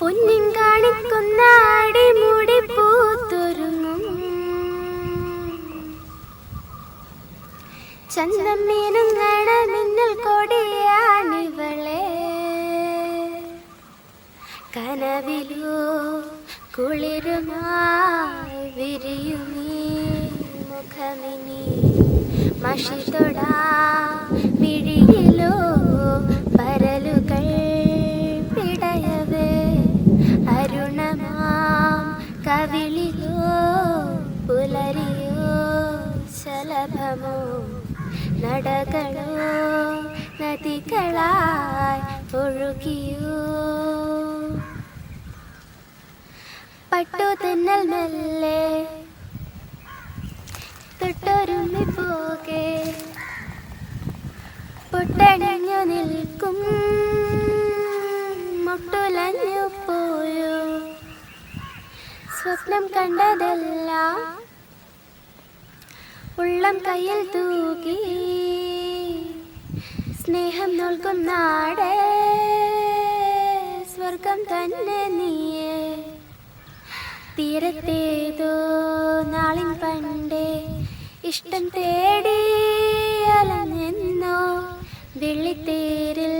പൊന്നിൻ കാണിക്കുന്ന അടിമുടി പൂത്തൊരുങ്ങും. ചന്തം മീനുങ്ങണ മിന്നൽ കൊടിയാണിവളെ. കനവിലോ കുളിരുമായി വിരിയുമീ മുഖമിനി മഷിതൊടാ മിഴിയിലോ കവിളിലോ പുലരിയോ ശലഭമോ നടകളോ നദികളായി ഒഴുകിയോ? പട്ടു തന്നൽ മെല്ലെ തൊട്ടൊരുമി പോകെ. പൊട്ടണിഞ്ഞു സ്വപ്നം കണ്ടതല്ല. ഉള്ളം കയ്യിൽ തൂക്കി സ്നേഹം നൽകും നാടേ. സ്വർഗം തന്നെ നീയേ. തീരത്തേതോ നാളിൻ പണ്ടേ. ഇഷ്ടം തേടി അലഞ്ഞെന്നോ. വെള്ളിത്തേരിൽ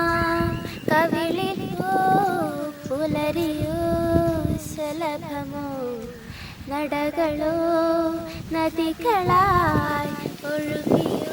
ശലഭമോ നടകളോ നദികളായി ഒഴുകിയോ?